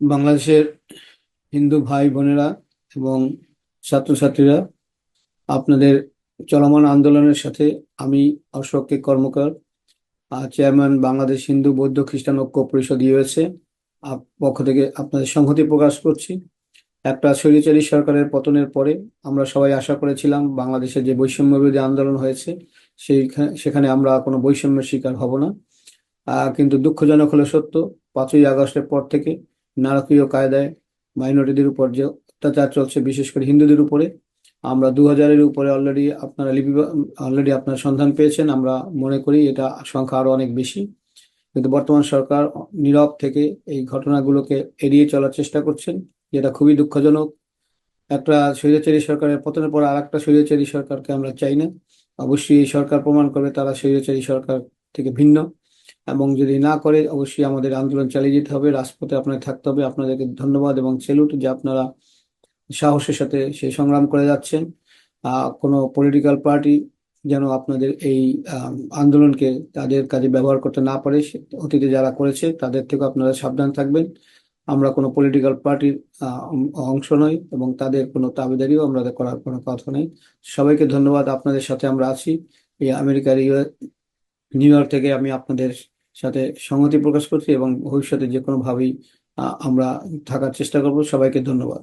বাংলাদেশের হিন্দু ভাই বোনেরা এবং ছাত্রছাত্রীরা, আপনাদের চলমান আন্দোলনের সাথে আমি অশোক কে কর্মকার চেয়ারম্যান বাংলাদেশ হিন্দু বৌদ্ধ খ্রিস্টান ঐক্য পরিষদ ইউএসএ পক্ষ থেকে আপনাদের সংহতি প্রকাশ করছি। একটা স্বৈরাচারী সরকারের পতনের পরে আমরা সবাই আশা করেছিলাম বাংলাদেশে যে বৈষম্য বিরোধী আন্দোলন হয়েছে সেই সেখানে আমরা কোনো বৈষম্যের শিকার হব না। কিন্তু দুঃখজনক হলে সত্য, পাঁচই আগস্টের পর থেকে নারকীয় কায়দায় মাইনরিটিদের উপর যে অত্যাচার চলছে, বিশেষ করে হিন্দুদের উপরে, আমরা দু হাজারের উপরে অলরেডি আপনারা লিপি অলরেডি আপনারা সন্ধান পেয়েছেন, আমরা মনে করি এটা সংখ্যা আরও অনেক বেশি। কিন্তু বর্তমান সরকার নীরব থেকে এই ঘটনাগুলোকে এড়িয়ে চলার চেষ্টা করছেন, যেটা খুবই দুঃখজনক। একটা স্বৈরাচারী সরকারের পতনের পর আর একটা স্বৈরাচারী সরকারকে আমরা চাই না। অবশ্যই এই সরকার প্রমাণ করবে তারা স্বৈরাচারী সরকার থেকে ভিন্ন। এবং যদি না করে, অবশ্যই আমাদের আন্দোলন চালিয়ে যেতে হবে। রাজপথে আপনাদের থাকতে হবে। আপনাদেরকে ধন্যবাদ এবং সেলুট যে আপনারা সাহসের সাথে সেই সংগ্রাম করে যাচ্ছেন। কোনো পলিটিক্যাল পার্টি যেন আপনাদের এই আন্দোলনকে তাদের কাজে ব্যবহার করতে না পারে অতীতে যারা করেছে তাদের থেকে আপনারা সাবধান থাকবেন। আমরা কোনো পলিটিক্যাল পার্টির অংশ নই এবং তাদের কোনো দাবিদারিও আমাদের করার কোনো কথা নেই। সবাইকে ধন্যবাদ। আপনাদের সাথে আমরা আছি। এই আমেরিকার ইউ- নিউ ইয়র্ক থেকে আমি আপনাদের সাথে সংহতি প্রকাশ করছি এবং ভবিষ্যতে যে কোনো ভাবেই আহ, আমরা থাকার চেষ্টা করব। সবাইকে ধন্যবাদ।